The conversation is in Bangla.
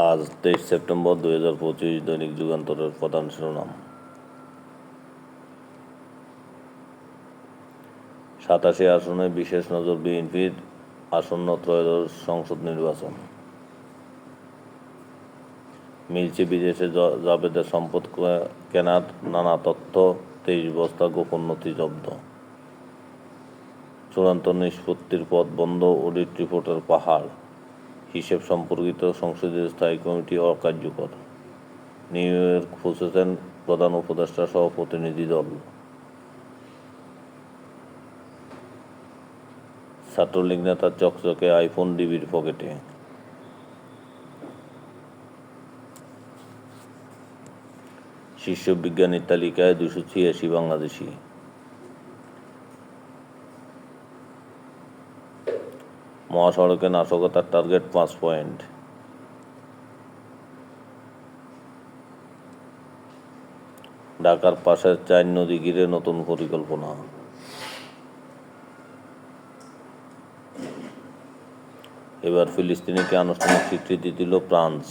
আজ তেইশ সেপ্টেম্বর দুই হাজার পঁচিশ দৈনিক যুগান্তরের প্রধান শিরোনাম। সাতাশি আসনে বিশেষ নজর বিএনপির আসন্ন ত্রয়োদশ সংসদ নির্বাচন। মিলছে বিদেশে জাবেদের সম্পদ কেনার নানা তথ্য, তেইশ বস্তা গোপন নথি জব্দ। চূড়ান্ত নিষ্পত্তির পথ বন্ধ, অডিট রিপোর্টের পাহাড়। হিসেব সম্পর্কিত সংসদীয় স্থায়ী কমিটি অকার্যকর নিউ ইয়র্ক পৌঁছেছেন প্রধান উপদেষ্টা সহ প্রতিনিধি দল। ছাত্রলীগ নেতার চকচকে আইফোন ডিবির পকেটে। শীর্ষ বিজ্ঞানীর তালিকায় দুশো ছিয়াশি বাংলাদেশি। মহাসড়কে নাশকতার টার্গেট পাঁচ পয়েন্ট ঢাকার পাশে চার নদী ঘিরে নতুন পরিকল্পনা। এবার ফিলিস্তিনিকে আনুষ্ঠানিক স্বীকৃতি দিল ফ্রান্স।